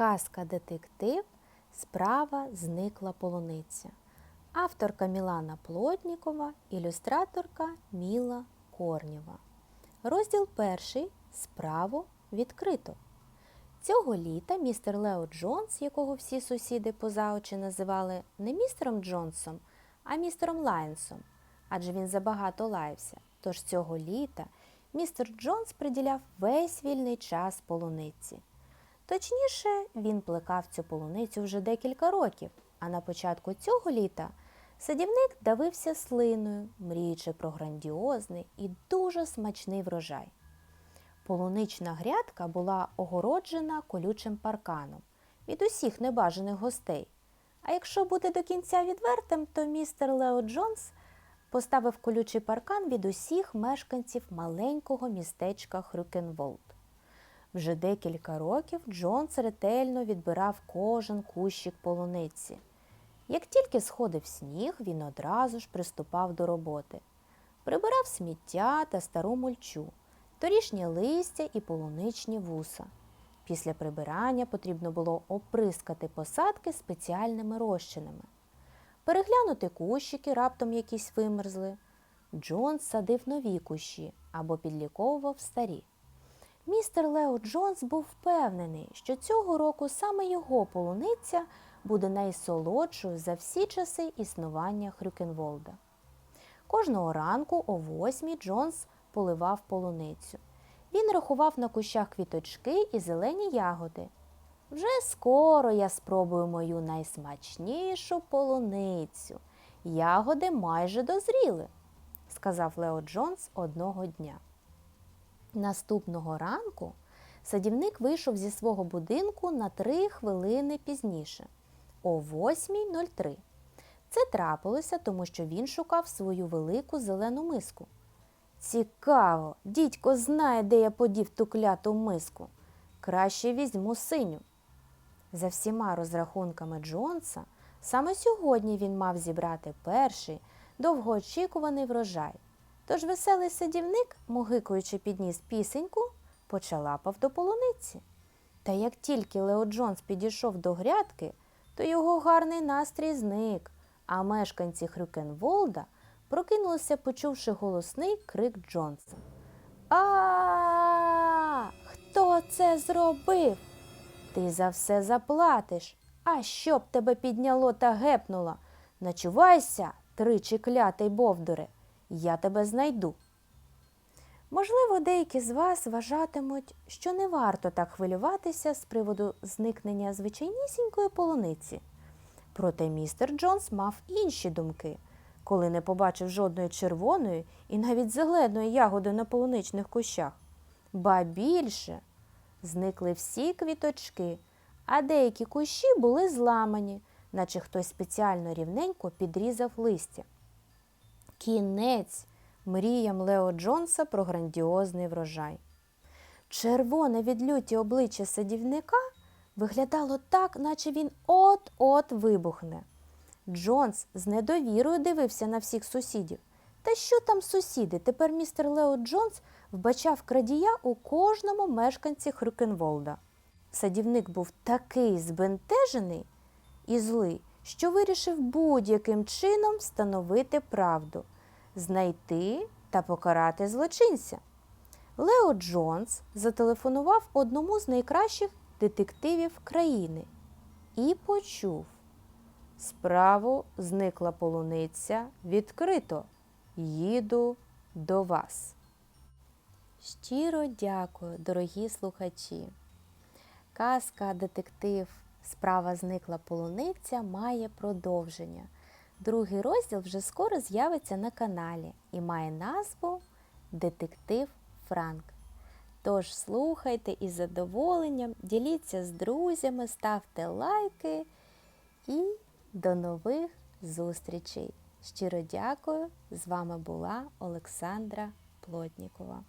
Казка детектив Справа зникла полуниця. Авторка Мілана Плотнікова, ілюстраторка Міла Корнєва. Розділ перший. Справу відкрито. Цього літа містер Лео Джонс, якого всі сусіди поза очі називали не містером Джонсом, а містером Лайнсом, адже він забагато лаявся. Тож цього літа містер Джонс приділяв весь вільний час полуниці. Точніше, він плекав цю полуницю вже декілька років, а на початку цього літа садівник давився слиною, мріючи про грандіозний і дуже смачний врожай. Полунична грядка була огороджена колючим парканом від усіх небажаних гостей. А якщо бути до кінця відвертим, то містер Лео Джонс поставив колючий паркан від усіх мешканців маленького містечка Хрюкенволд. Вже декілька років Джонс ретельно відбирав кожен кущик полуниці. Як тільки сходив сніг, він одразу ж приступав до роботи. Прибирав сміття та стару мульчу, торішнє листя і полуничні вуса. Після прибирання потрібно було оприскати посадки спеціальними розчинами. Переглянути кущики, раптом якісь вимерзли. Джонс садив нові кущі або підліковував старі. Містер Лео Джонс був впевнений, що цього року саме його полуниця буде найсолодшою за всі часи існування Хрюкенволда. Кожного ранку о восьмій Джонс поливав полуницю. Він рахував на кущах квіточки і зелені ягоди. Вже скоро я спробую мою найсмачнішу полуницю. Ягоди майже дозріли, сказав Лео Джонс одного дня. Наступного ранку садівник вийшов зі свого будинку на три хвилини пізніше, о 8.03. Це трапилося, тому що він шукав свою велику зелену миску. Цікаво, дідько знає, де я подів ту кляту миску. Краще візьму синю. За всіма розрахунками Джонса, саме сьогодні він мав зібрати перший довгоочікуваний врожай. Тож веселий садівник, могикуючи підніс пісеньку, почалапав до полуниці. Та як тільки Лео Джонс підійшов до грядки, то його гарний настрій зник, а мешканці Хрюкенволда прокинулися, почувши голосний крик Джонса. А, хто це зробив? Ти за все заплатиш. А щоб тебе підняло та гепнуло? Начувайся, тричі клятий бовдуре, я тебе знайду. Можливо, деякі з вас вважатимуть, що не варто так хвилюватися з приводу зникнення звичайнісінької полуниці. Проте містер Джонс мав інші думки, коли не побачив жодної червоної і навіть зеленої ягоди на полуничних кущах. Ба більше зникли всі квіточки, а деякі кущі були зламані, наче хтось спеціально рівненько підрізав листя. Кінець мріям Лео Джонса про грандіозний врожай. Червоне від люті обличчя садівника виглядало так, наче він от-от вибухне. Джонс з недовірою дивився на всіх сусідів. Та що там сусіди? Тепер містер Лео Джонс вбачав крадія у кожному мешканці Хрюкенволда. Садівник був такий збентежений і злий, що вирішив будь-яким чином встановити правду, знайти та покарати злочинця. Лео Джонс зателефонував одному з найкращих детективів країни і почув. Справу зникла полуниця відкрито. Їду до вас. Щиро дякую, дорогі слухачі. Казка, детектив, справа зникла полуниця має продовження. Другий розділ вже скоро з'явиться на каналі і має назву Детектив Франк. Тож слухайте із задоволенням, діліться з друзями, ставте лайки і до нових зустрічей. Щиро дякую! З вами була Олександра Плотнікова.